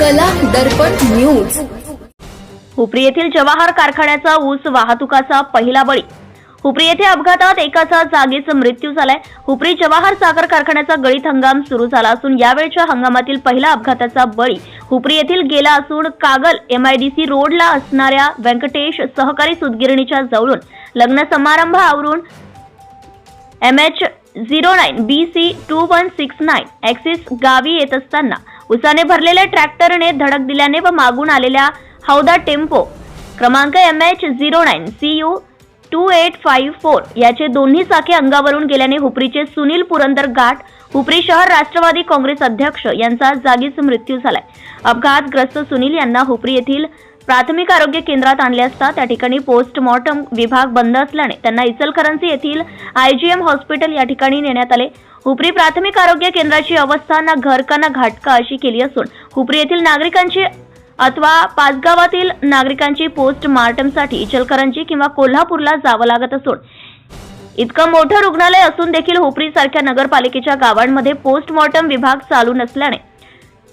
कला दर्पण न्यूज. हुपरी येथील जवाहर कारखान्याचा ऊस वाहतुकाचा पहिला बळी. हुपरी येथे अपघातात एकाचा जागीच मृत्यू झालाय. हुपरी जवाहर साखर कारखान्याचा गळीत हंगाम सुरू झाला असून यावेळच्या हंगामातील पहिला अपघाताचा बळी हुपरी येथील गेला असून कागल एमआयडीसी रोडला असणाऱ्या व्यंकटेश सहकारी सुतगिरणीच्या जवळून लग्न समारंभ आवरून M H zero nine B C two one six nine Access गावी येत असताना उसाने भरलेल्या ट्रॅक्टरने धडक दिल्याने व मागून आलेल्या हौदा टेम्पो. क्रमांक M H zero nine C U two eight five four याचे दोन्ही चाके अंगावरून गेल्याने हुपरीचे सुनील पुरंदर गाठ हुपरी शहर राष्ट्रवादी काँग्रेस अध्यक्ष यांचा जागीच मृत्यू झालाय. अपघातग्रस्त सुनील यांना हुपरी येथील प्राथमिक आरोग्य केंद्रात आणले असता त्या ठिकाणी पोस्टमॉर्टम विभाग बंद असल्याने त्यांना इचलकरंजी येथील आयजीएम हॉस्पिटल या ठिकाणी नेण्यात आले. हुपरी प्राथमिक आरोग्य केंद्राची अवस्था ना घर का ना घाटका अशी केली असून हुपरी येथील नागरिकांची अथवा पाचगावातील नागरिकांची पोस्टमार्टमसाठी इचलकरंजी किंवा कोल्हापूरला जावं लागत असून इतकं मोठं रुग्णालय असून देखील हुपरी सारख्या नगरपालिकेच्या गावांमध्ये पोस्टमॉर्टम विभाग चालू नसल्याने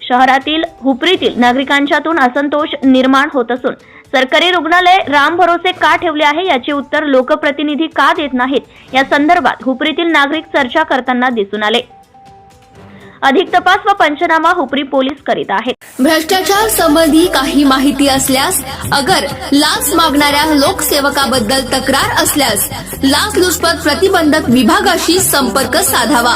शहरातील हुपरीतील नागरिकांच्यातून असंतोष निर्माण होत असून सरकारी रुग्णालय राम भरोसे का ठेवले आहे याचे उत्तर लोकप्रतिनिधी का देत नाहीत या संदर्भात हुपरीतील नागरिक चर्चा करताना दिसून आले. अधिक तपास व पंचनामा हुपरी पोलीस करीत आहेत. भ्रष्टाचार संबंधी काही माहिती असल्यास अगर लाच मागणाऱ्या लोकसेवकाबद्दल तक्रार असल्यास लाचलुचपत प्रतिबंधक विभागाशी संपर्क साधावा.